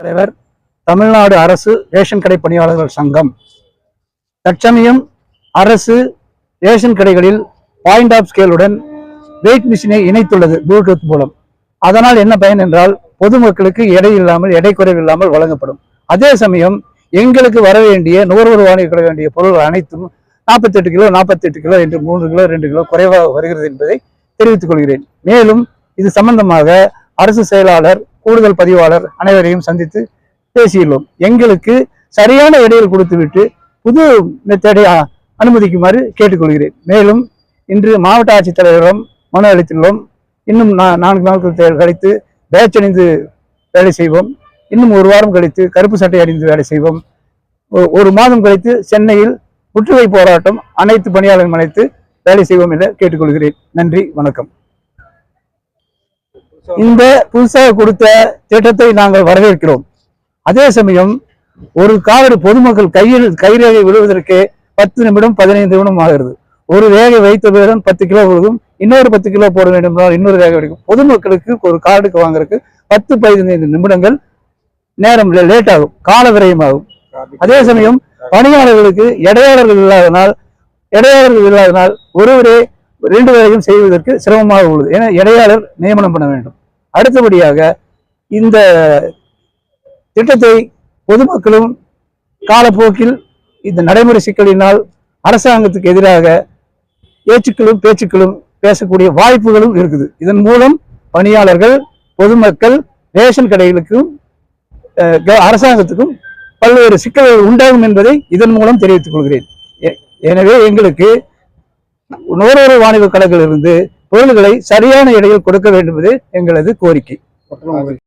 தலைவர் தமிழ்நாடு அரசு ரேஷன் கடை பணியாளர்கள் சங்கம். தற்சமயம் அரசு ரேஷன் கடைகளில் பாயிண்ட் ஆஃப் ஸ்கேலுடன் வெயிட் மிஷினை இணைத்துள்ளது ப்ளூடூத் மூலம். அதனால் என்ன பயன் என்றால் பொதுமக்களுக்கு எடை இல்லாமல் எடை குறைவு இல்லாமல் வழங்கப்படும். அதே சமயம் எங்களுக்கு வர வேண்டிய நுகர்வோர் வாணிக வேண்டிய பொருள்கள் அனைத்தும் நாற்பத்தெட்டு கிலோ நாற்பத்தெட்டு கிலோ என்று மூன்று கிலோ ரெண்டு கிலோ குறைவாக வருகிறது என்பதை தெரிவித்துக் கொள்கிறேன். மேலும் இது சம்பந்தமாக அரசு செயலாளர் கூடுதல் பதிவாளர் அனைவரையும் சந்தித்து பேசியுள்ளோம். எங்களுக்கு சரியான விடையில் கொடுத்துவிட்டு புது மெத்தடை அனுமதிக்குமாறு கேட்டுக்கொள்கிறேன். மேலும் இன்று மாவட்ட ஆட்சித்தலைவரிடம் மனு அளித்துள்ளோம். இன்னும் நா- நான்கு நாட்கள் கழித்து பேட்ச் அணிந்து வேலை செய்வோம். இன்னும் ஒரு வாரம் கழித்து கருப்பு சட்டை அணிந்து வேலை செய்வோம். ஒ- ஒரு மாதம் கழித்து சென்னையில் முற்றுகை போராட்டம் அனைத்து பணியாளர்களும் அழைத்து வேலை செய்வோம் என கேட்டுக்கொள்கிறேன். நன்றி வணக்கம். இந்த புதுசாக கொடுத்த திட்டத்தை நாங்கள் வரவேற்கிறோம். அதே சமயம் ஒரு காவடி பொதுமக்கள் கையில் கைரேகை விழுவதற்கு பத்து நிமிடம் பதினைந்து நிமிடம் ஆகிறது. ஒரு ரேகை வைத்தவுடன் பத்து கிலோ விழுகும். இன்னொரு பத்து கிலோ போட வேண்டும் என்றால் இன்னொரு ரேகை கிடைக்கும் பொதுமக்களுக்கு ஒரு கார்டுக்கு வாங்குறதுக்கு பத்து பதினைந்து நிமிடங்கள் நேரம் லேட் ஆகும். கால விரயமாகும். அதே சமயம் பணியாளர்களுக்கு இடையாளர்கள் இல்லாதனால் இடையாளர்கள் இல்லாதனால் ஒருவரே ரெண்டு வேலையும் செய்வதற்கு சிரமமாக உள்ளது. என இடையாளர் நியமனம் பண்ண வேண்டும். அடுத்தபடியாக இந்த திட்டத்தை பொதுமக்களும் காலப்போக்கில் இந்த நடைமுறை சிக்கலினால் அரசாங்கத்துக்கு எதிராக ஏச்சுக்களும் பேச்சுக்களும் பேசக்கூடிய வாய்ப்புகளும் இருக்குது. இதன் மூலம் பணியாளர்கள் பொதுமக்கள் ரேஷன் கடைகளுக்கும் அஹ், அரசாங்கத்துக்கும் பல்வேறு சிக்கல்கள் உண்டாகும் என்பதை இதன் மூலம் தெரிவித்துக் கொள்கிறேன். எனவே எங்களுக்கு நுகர்வோர் வாணிப கடைகளிலிருந்து பொருள்களை சரியான இடையில் கொடுக்க வேண்டும் என்பது எங்களது கோரிக்கை.